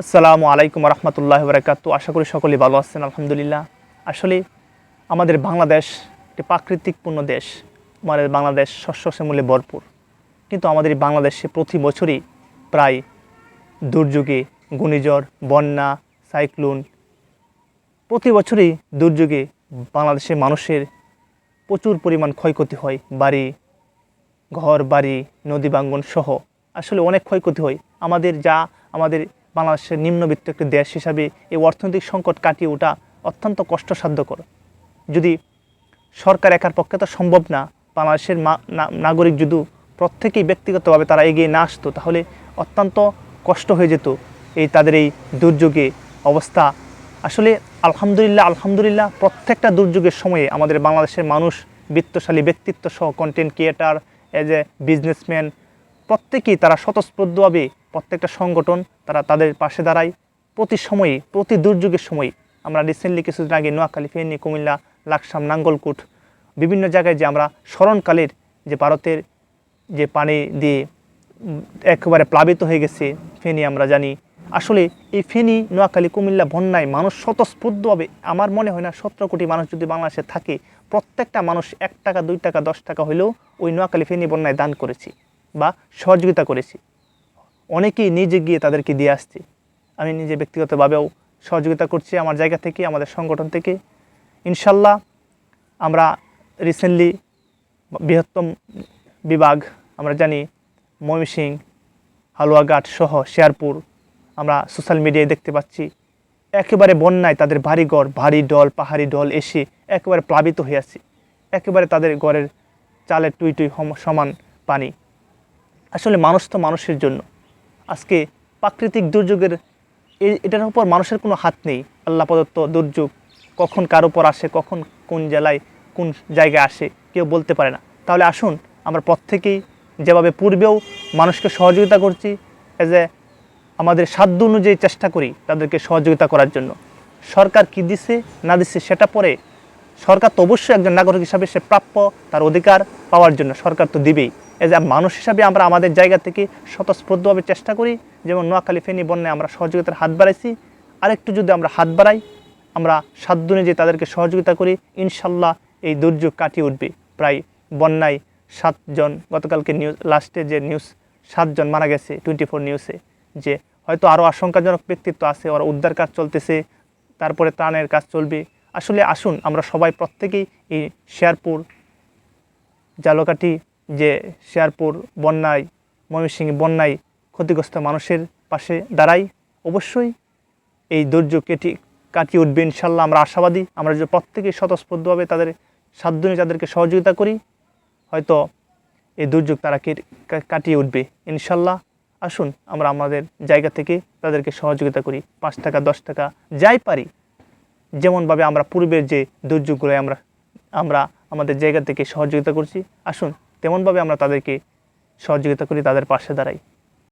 আসসালামু আলাইকুম রহমতুল্লাহ বরাকাতু আশা করি সকলেই ভালো আছেন, আলহামদুলিল্লাহ। আসলে আমাদের বাংলাদেশ একটি প্রাকৃতিকপূর্ণ দেশ। আমাদের বাংলাদেশ শস্য শ্যামলে ভরপুর। কিন্তু আমাদের এই বাংলাদেশে প্রতি বছরই প্রায় দুর্যোগে, ঘূর্ণিঝড়, বন্যা, সাইক্লোন, প্রতি বছরই দুর্যোগে বাংলাদেশের মানুষের প্রচুর পরিমাণ ক্ষয়ক্ষতি হয়। বাড়ি, ঘর, বাড়ি, নদী বাঙ্গন সহ। আসলে অনেক ক্ষয়ক্ষতি হয়। আমাদের যা আমাদের বাংলাদেশের নিম্নবিত্ত একটি দেশ হিসাবে এই অর্থনৈতিক সংকট কাটিয়ে ওঠা অত্যন্ত কষ্টসাধ্যকর। যদি সরকার একার পক্ষে তো সম্ভব না, বাংলাদেশের নাগরিক যদি প্রত্যেকেই ব্যক্তিগতভাবে তারা এগিয়ে না আসতো, তাহলে অত্যন্ত কষ্ট হয়ে যেত এই তাদের এই দুর্যোগে অবস্থা। আসলে আলহামদুলিল্লাহ আলহামদুলিল্লাহ প্রত্যেকটা দুর্যোগের সময়ে আমাদের বাংলাদেশের মানুষ বিত্তশালী ব্যক্তিত্ব সহ content creator as a businessman প্রত্যেকেই তারা স্বতঃস্ফূর্তভাবে প্রত্যেকটা সংগঠন তারা তাদের পাশে দাঁড়ায়। প্রতি সময়ে, প্রতি দুর্যোগের সময় আমরা রিসেন্টলি কিছুদিন আগে নোয়াখালী, ফেনী, কুমিল্লা, লাকসাম, নাঙ্গলকুট বিভিন্ন জায়গায় যে আমরা স্মরণকালের যে ভারতের যে পানি দিয়ে একেবারে প্লাবিত হয়ে গেছে, ফেনী আমরা জানি। আসলে এই ফেনী, নোয়াখালী, কুমিল্লা বন্যায় মানুষ স্বতঃস্ফূর্তভাবে, আমার মনে হয় না সতেরো কোটি মানুষ যদি বাংলাদেশে থাকে, প্রত্যেকটা মানুষ এক টাকা, দুই টাকা, দশ টাকা হলেও ওই নোয়াখালী, ফেনী বন্যায় দান করেছি বা সহযোগিতা করেছি। অনেকেই নিজে গিয়ে তাদেরকে দিয়ে আসছে। আমি নিজে ব্যক্তিগতভাবেও সহযোগিতা করছি আমার জায়গা থেকে, আমাদের সংগঠন থেকে। ইনশাল্লাহ আমরা রিসেন্টলি বৃহত্তম বিভাগ, আমরা জানি ময়মনসিং, হালুয়াঘাট সহ শেয়ারপুর আমরা সোশ্যাল মিডিয়ায় দেখতে পাচ্ছি। একেবারে বন্যায় তাদের বাড়িঘর, ভারী ডল পাহাড়ি ডল এসে একেবারে প্লাবিত হয়ে আছে। একেবারে তাদের ঘরের চালের টুই টুই সমান পানি। আসলে মানুষ তো মানুষের জন্য। আজকে প্রাকৃতিক দুর্যোগের এটার উপর মানুষের কোনো হাত নেই। আল্লাহ প্রদত্ত দুর্যোগ কখন কার উপর আসে, কখন কোন জেলায়, কোন জায়গায় আসে, কেউ বলতে পারে না। তাহলে আসুন, আমরা প্রত্যেকেই যেভাবে পূর্বেও মানুষকে সহযোগিতা করছি এজ এ আমাদের সাধ্য অনুযায়ী চেষ্টা করি তাদেরকে সহযোগিতা করার জন্য। সরকার কি দিছে, না দিচ্ছে সেটা পরে সরকার তো অবশ্যই একজন নাগরিক হিসাবে সে প্রাপ্য, তার অধিকার পাওয়ার জন্য সরকার তো দিবেই। এজ এ মানুষ হিসাবে আমরা আমাদের জায়গা থেকে স্বতঃস্ফূর্তভাবে চেষ্টা করি, যেমন নোয়াখালী ফেনী বন্যায় আমরা সহযোগিতার হাত বাড়াইছি। আরেকটু যদি আমরা হাত বাড়াই, আমরা সাধ্য অনুযায়ী তাদেরকে সহযোগিতা করি, ইনশাল্লাহ এই দুর্যোগ কাটিয়ে উঠবে। প্রায় বন্যায় সাতজন, গতকালকে নিউজ লাস্টে যে নিউজ সাতজন মারা গেছে টোয়েন্টি ফোর নিউজে যে হয়তো আরও আশঙ্কাজনক ব্যক্তিত্ব আছে, ওরা উদ্ধার কাজ চলতেছে, তারপরে ত্রাণের কাজ চলবে। আসলে আসুন, আমরা সবাই প্রত্যেকেই এই শেয়ারপুর জালকাঠি যে শেয়ারপুর, বন্যায়, ময়মনসিংহ বন্যায় ক্ষতিগ্রস্ত মানুষের পাশে দাঁড়াই, অবশ্যই এই দুর্যোগ কেটে কাটিয়ে উঠবে ইনশাল্লাহ। আমরা আশাবাদী, আমরা যে প্রত্যেকেই স্বতঃস্ফূর্তভাবে তাদের সাধ্য নিয়ে তাদেরকে সহযোগিতা করি, হয়তো এই দুর্যোগ তারা কাটিয়ে উঠবে ইনশাল্লাহ। আসুন, আমরা আমাদের জায়গা থেকে তাদেরকে সহযোগিতা করি। পাঁচ টাকা, দশ টাকা, যাই পারি। যেমনভাবে আমরা পূর্বের যে দুর্যোগগুলো আমরা আমরা আমাদের জায়গা থেকে সহযোগিতা করছি। আসুন তেমনভাবে আমরা তাদেরকে সহযোগিতা করি তাদের পাশে দাঁড়াই।